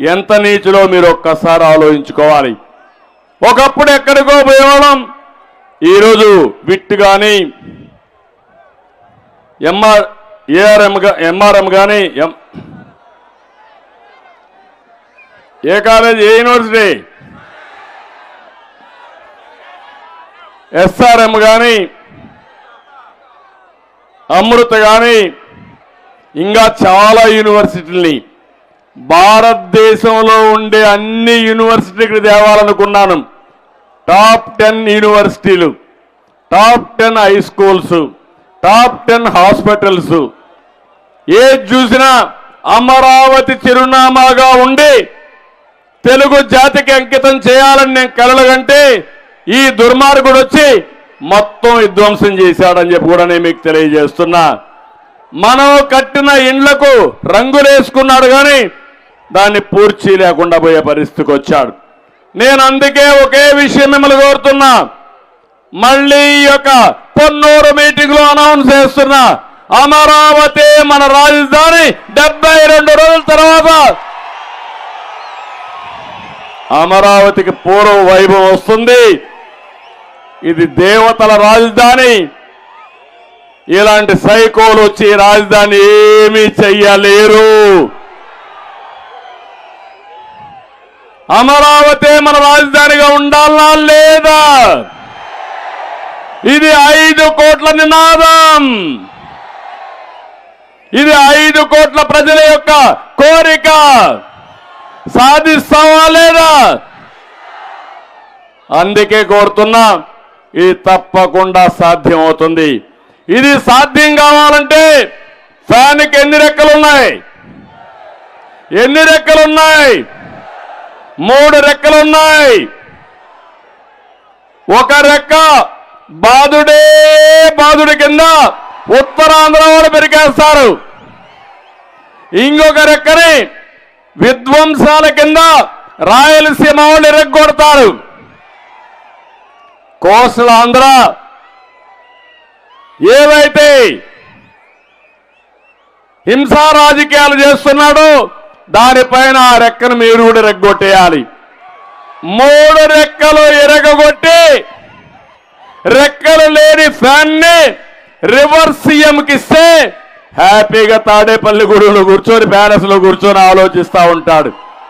ఎంత నీచులో మీరు ఒక్కసారి ఆలోచించుకోవాలి? ఒకప్పుడు ఎక్కడికో పోయేవాళ్ళం. ఈరోజు విట్ కానీ ఎంఆర్ ఏఆర్ఎం ఎంఆర్ఎం కానీ ఎం ఏ కాలేజ్ ఏ యూనివర్సిటీ? ఎస్ఆర్ఎం కానీ అమృత కానీ ఇంకా చాలా యూనివర్సిటీని భారతదేశంలో ఉండే అన్ని యూనివర్సిటీకి తేవాలనుకున్నాను. టాప్ టెన్ యూనివర్సిటీలు top ten high schools top ten hospitals. ఏది చూసినా అమరావతి చిరునామాగా ఉండి తెలుగు జాతికి అంకితం చేయాలని నేను కలలుగంటే ఈ దుర్మార్గుడు వచ్చి మొత్తం విధ్వంసం చేశాడని చెప్పి కూడా నేను మీకు తెలియజేస్తున్నా. మనం కట్టిన ఇండ్లకు రంగులేసుకున్నాడు కానీ దాన్ని పూర్చి లేకుండా పోయే పరిస్థితికి వచ్చాడు. నేను అందుకే ఒకే విషయం మిమ్మల్ని కోరుతున్నా. మళ్ళీ ఈ యొక్క పొన్నూరు మీటింగ్లో అనౌన్స్ చేస్తున్నా అమరావతి మన రాజధాని డెబ్బై రెండు రోజుల తర్వాత అమరావతికి పూర్వ వైభవం వస్తుంది. ఇది దేవతల రాజధాని. ఇలాంటి సైకోలు వచ్చి రాజధాని ఏమీ చెయ్యలేరు. అమరావతి మన రాజధానిగా ఉండాలా లేదా? ఇది ఐదు కోట్ల నినాదం. ఇది ఐదు కోట్ల ప్రజల యొక్క కోరిక. సాధిస్తావా లేదా? అందుకే కోరుతున్నా ఇది తప్పకుండా సాధ్యం అవుతుంది ఇది సాధ్యం కావాలంటే ఫ్యాన్కి ఎన్ని రెక్కలున్నాయి? ఎన్ని రెక్కలున్నాయి? మూడు రెక్కలున్నాయి ఒక రెక్క బాధుడే బాధుడి కింద ఉత్తరాంధ్ర వాళ్ళు పెరిగేస్తారు ఇంకొక రెక్కని విధ్వంసాల కింద రాయలసీమ వాళ్ళు ఎరగొడతారు. కోస్టల్ ఆంధ్ర ఏవైతే హింసా రాజకీయాలు చేస్తున్నాడో దానిపైన ఆ రెక్కను మీరు కూడా రెగ్గొట్టేయాలి. మూడు రెక్కలు ఎరగొట్టి రెక్కలు లేని ఫ్యాన్ని రివర్స్ సీఎంకి ఇస్తే హ్యాపీగా తాడేపల్లి గుడిలో కూర్చొని ప్యాలెస్లో కూర్చొని ఆలోచిస్తూ ఉంటాడు.